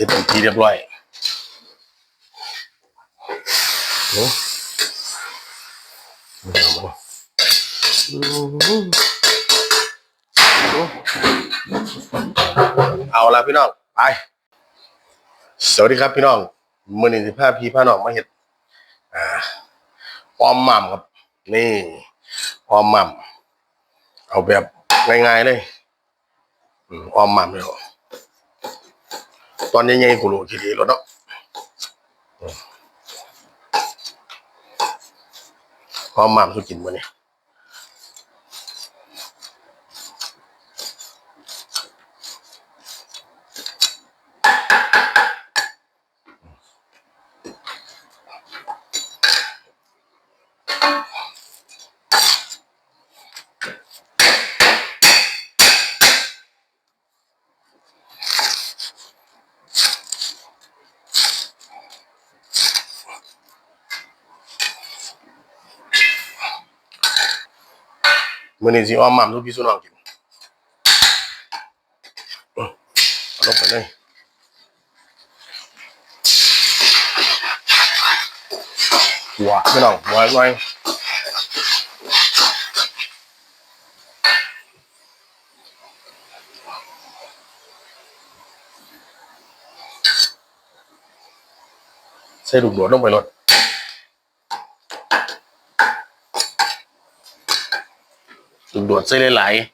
ร็จเป็นทีเรียบร้อยเนาะเอาละพี่น้องไปสวัสดีครับพี่น้องมือหนึ่งสิบห้าพี่พาน้องมาเห็ดอ่าออมหม่ำครับ นี่ออมหม่ำเอาแบบง่ายๆเลยอืมออมหม่ำเลยเหรอ ตอนใหญ่ๆกูรู้ทีเดียวแล้วเนาะหอมมากสุกินมื้อนี้ มื้อนี้สิออมหม่ำสุพี่สุน้องกินอืมเอาลงไปเลยหัวพี่น้องหัวหน่อยใส่ลูกโดดลงไปรถ ลูกโดดใส่หลายๆ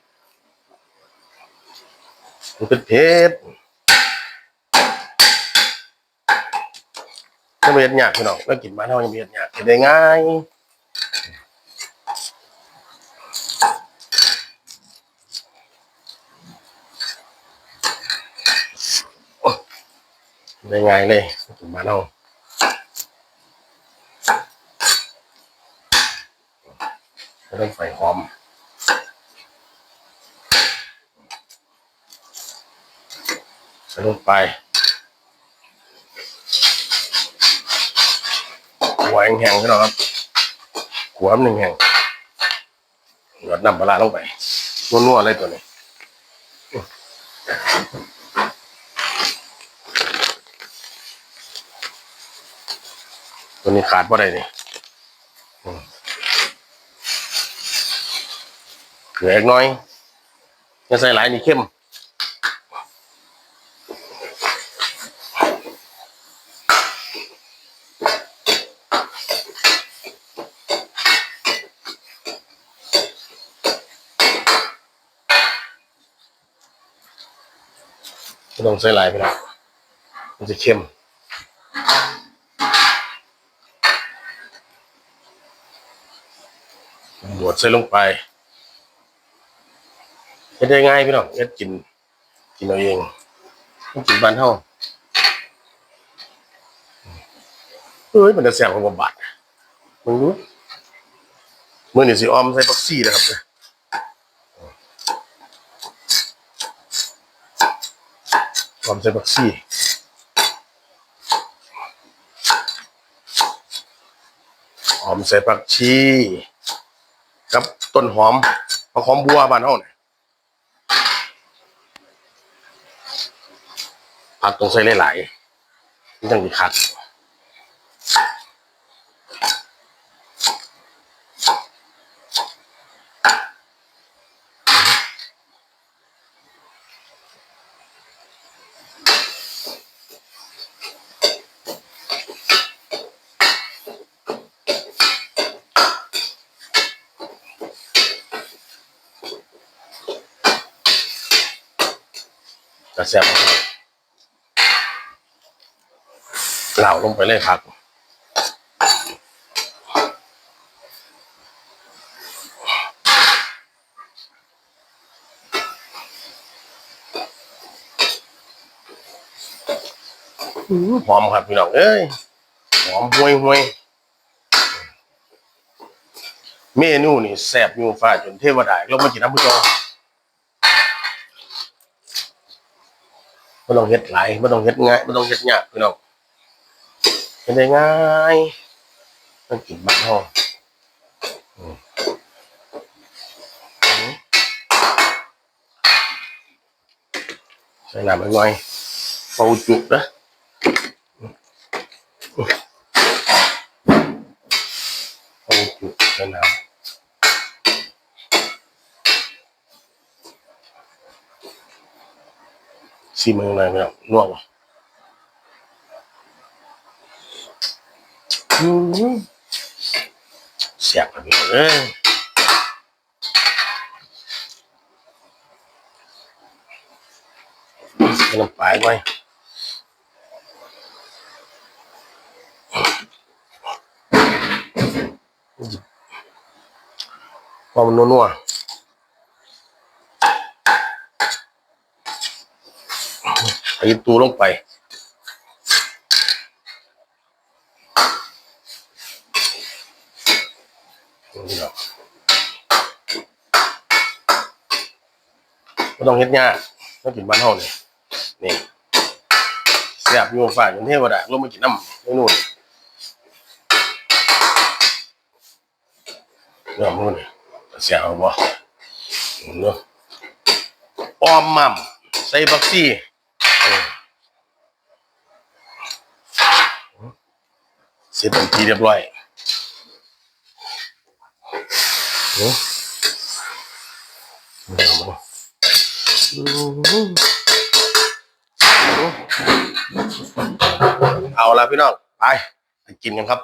มันเป็นเพชรก็เม็ดหยากพี่น้องแล้วกินบ้านเฮายังเม็ดหยากกินได้ง่ายโอ้ได้ง่ายเลยกินบ้านเฮาไม่ต้องไฟหอม ใส่ ลงไปหัวแห้งๆใช่ไหมครับหัวหนึ่งแห้งหยดน้ำปลาลงไปนัวๆเลยตัวนี้ตัวนี้ขาดว่าได้นี่เหลืออีกน้อยอย่าใส่หลายนี่เข้ม ไม่ต้องใส่ลายไปแล้มันจะเข้มบวชใส่ลงไปเฮ็ดได้ง่ายพี่น้องเฮ็ดกิน กินเอาเองต้องกินบ้านเฮาเฮ้ยมันจะแซ่บกว่าบาทมึงรู้มื้อนี้สิออมใส่ผักชีนะครับ เด้อออมใส่ผักชีหอมใส่ผักชีกับต้นหอมผักหอมบัวบ้านเฮาเนี่ยผักต้องใส่หลายๆนี่จังสิคัก กระแซบเหล่าลงไปเลยครับหอมครับพี่น้องเอ้ยหอมห่วยห่วยเมนูนี่แซ่บอยู่ฟ้าจนเทวดาลงมากินน้ำพุจอ ไม่ต้องเฮ็ดหลายไม่ต้องเฮ็ดง่ายไม่ต้องเฮ็ดยากพี่น้องเฮ็ดได้ง่ายต้องกินบ้านเฮาอืมอืมใส่น้ำไปหน่อยเป่าจุกนะ ซีมือหน่อยพี่น้องน่วงอืมเสียบครับพี่น้องเอ้ยใส่น้ำปไว้พอมันนัวๆ ใส่ตูลงไปเนาะไม่ต้องเฮ็ดยากต้องกินบ้านเฮานี่นี่เสียบอยู่ฝ่ายจนเทวดาลงมากินน้ำไม่นู่นเนาะนู่นเสียเอาบ่เนาะอ้อมม่ำใส่บักซี่ เสร็จเป็นทีเรียบร้อยโอ้เดี๋ยวมาอืมเอาละพี่น้อง ไปไปกินกันครับ